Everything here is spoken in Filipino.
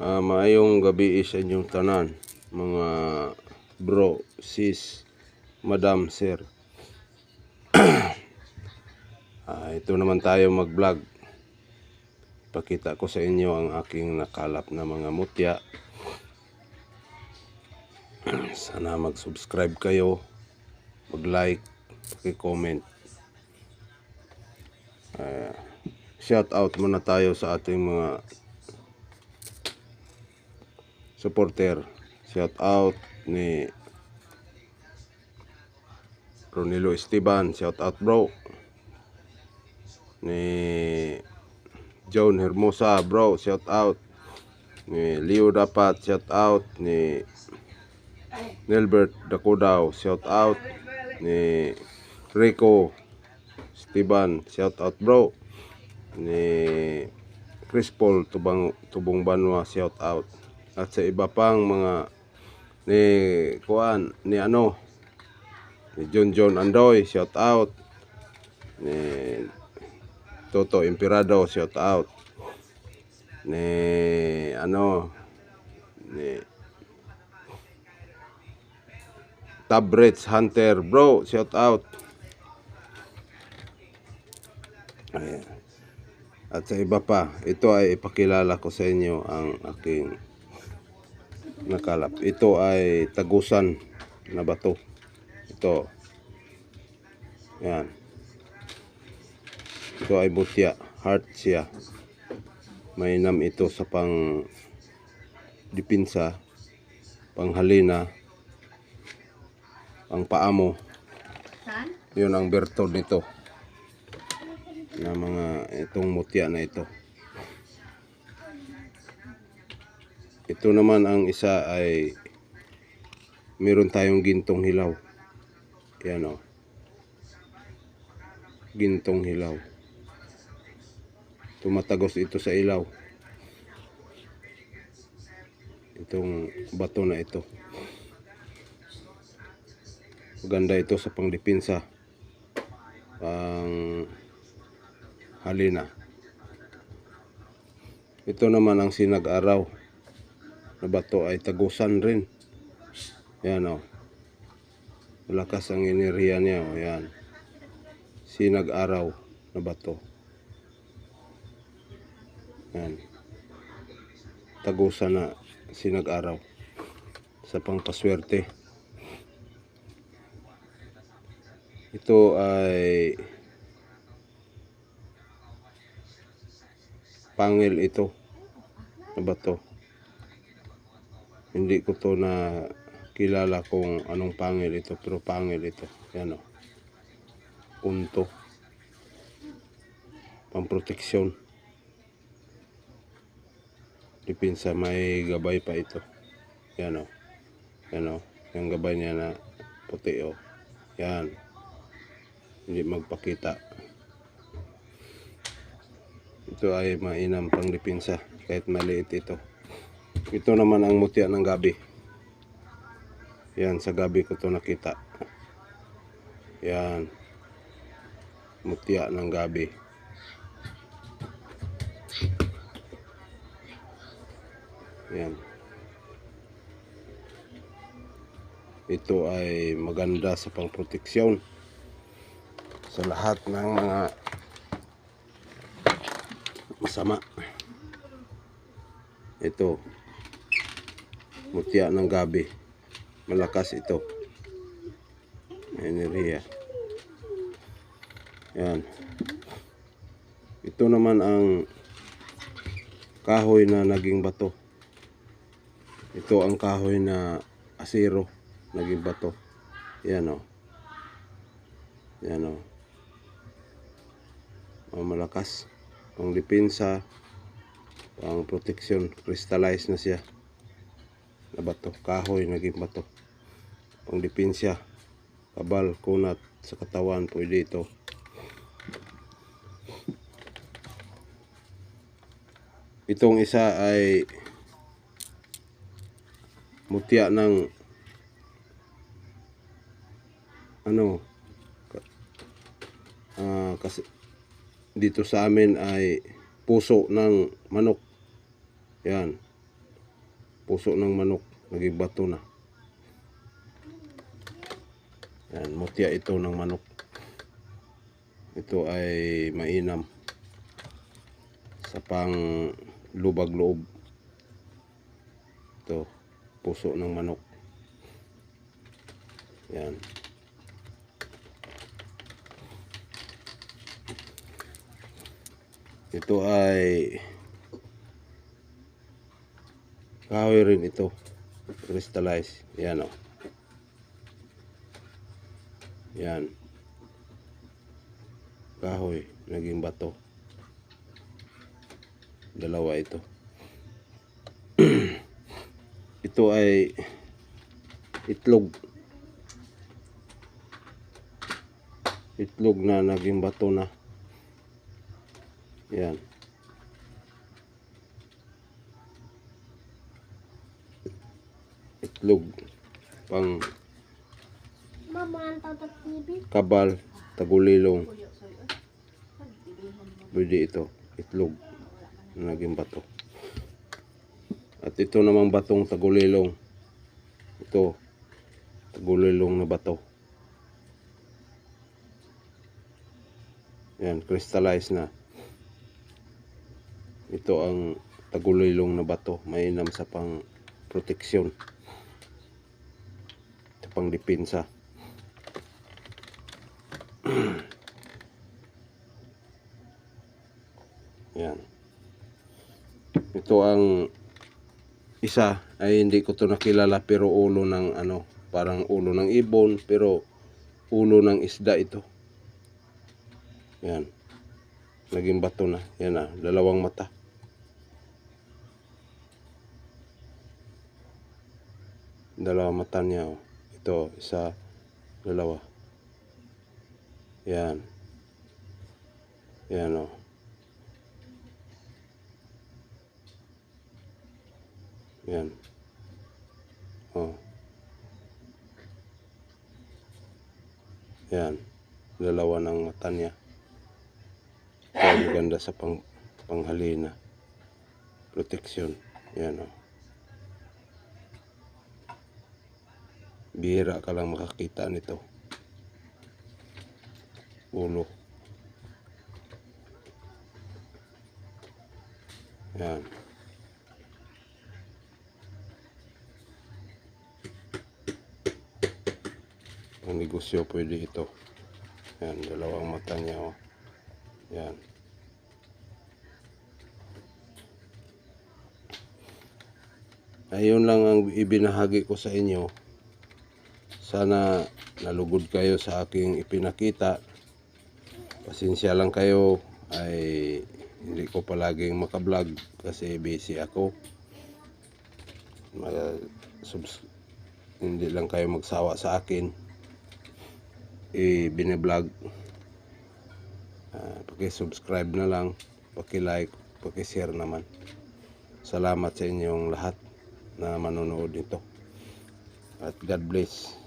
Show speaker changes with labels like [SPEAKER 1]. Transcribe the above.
[SPEAKER 1] Ah, maayong gabi sa inyong tanan, mga bro, sis, madam, sir. ah, ito naman tayo mag-vlog. Pakita ko sa inyo ang aking nakalap na mga mutya. Sana mag-subscribe kayo, mag-like, paki-comment. Ah, shout out muna tayo sa ating mga supporter. Shout out ni Ronilo Esteban. Shout out bro. Ni John Hermosa bro. Shout out. Ni Leo Dapat. Shout out. Ni Nelbert Dakodaw. Shout out. Ni Rico Esteban. Shout out bro. Ni Chris Paul Tubang, Tubong Banwa. Shout out at sa iba pang mga ni kuan ni ano ni John John Andoy shout out. Ni Toto Imperado shout out. Ni ano ni Tabrets Hunter bro shout out. Ayan. At sa iba pa, ito ay ipakilala ko sa inyo ang aking nakalap. Ito ay tagusan na bato. Ito. Yan. Ito ay butya. Heart siya. Mainam ito sa pang dipinsa, panghalina, pang paamo. Yun ang bertod nito. Na mga itong mutya na ito. Ito naman ang isa ay meron tayong gintong hilaw. Yan o. Gintong hilaw. Tumatagos ito sa ilaw. Itong bato na ito. Maganda ito sa pangdipinsa. Pang halina. Ito naman ang sinag-araw na bato ay tagusan rin. Yan o. Malakas ang enerhiya niya o yan. Sinag-araw na bato. Yan. Tagusan na sinag-araw. Sa pangpaswerte. Ito ay pangil ito na bato hindi ko to na kilala kung anong pangil ito pero pangil ito. Yan o punto. Pamproteksyon. Dipinsa may gabay pa ito. Yan o yan o yung gabay niya na puti o yan. Hindi magpakita. Ito ay mainam pang dipinsa kahit maliit ito ito naman ang mutya ng gabi. Yan, sa gabi ko to nakita. Yan. Mutya ng gabi. Yan. Ito ay maganda sa pangproteksyon sa lahat ng mga masama. Ito, mutya ng gabi. Malakas ito. Enerhiya. Yan. Ito naman ang kahoy na naging bato. Ito ang kahoy na asiro naging bato. Yan o. Yan o. Oh, malakas. Pang depensa, pang protection, crystallize na siya na bato, kahoy naging bato. Pang dipensya, kabal, kunat sa katawan, pwede ito. Itong isa ay mutya ng ano ka- ah, kasi dito sa amin ay puso ng manok. Yan puso ng manok naging bato na. Yan mutya ito ng manok. Ito ay mainam sa pang lubag loob. Ito puso ng manok. Yan. Ito ay kahoy rin ito. Crystallize. Yan o yan. Kahoy. Naging bato. Dalawa ito. Ito ay itlog. Itlog na naging bato na. Yan itlog. Pang kabal tagulilong. Pwede ito itlog na naging bato. At ito namang batong tagulilong. Ito tagulilong na bato. Yan crystallize na. Ito ang tagulilong na bato. Mainam sa pang proteksyon sa pang depensa Yan. Ito ang isa ay hindi ko to nakilala pero ulo ng ano, parang ulo ng ibon pero ulo ng isda ito. Yan. Naging bato na. Yan na, dalawang mata. Dalawang mata niya. Oh. Ito, isa, dalawa. Yan. Yan oh. Yan. Oh. Yan. Dalawa ng mata niya. Ang ganda sa pang, panghalina. Protection. Yan oh. Bihira ka lang makakita nito. Ulo. Yan. Ang negosyo pwede ito. Yan, dalawang mata niya. Oh. Yan. Ayun lang ang ibinahagi ko sa inyo. Sana nalugod kayo sa aking ipinakita. Pasensya lang kayo ay hindi ko palaging makablog kasi busy ako. Ma- subs- hindi lang kayo magsawa sa akin. I-bine-vlog. Ah, paki-subscribe na lang, paki-like, paki-share naman. Salamat sa inyong lahat na manonood nito. At God bless.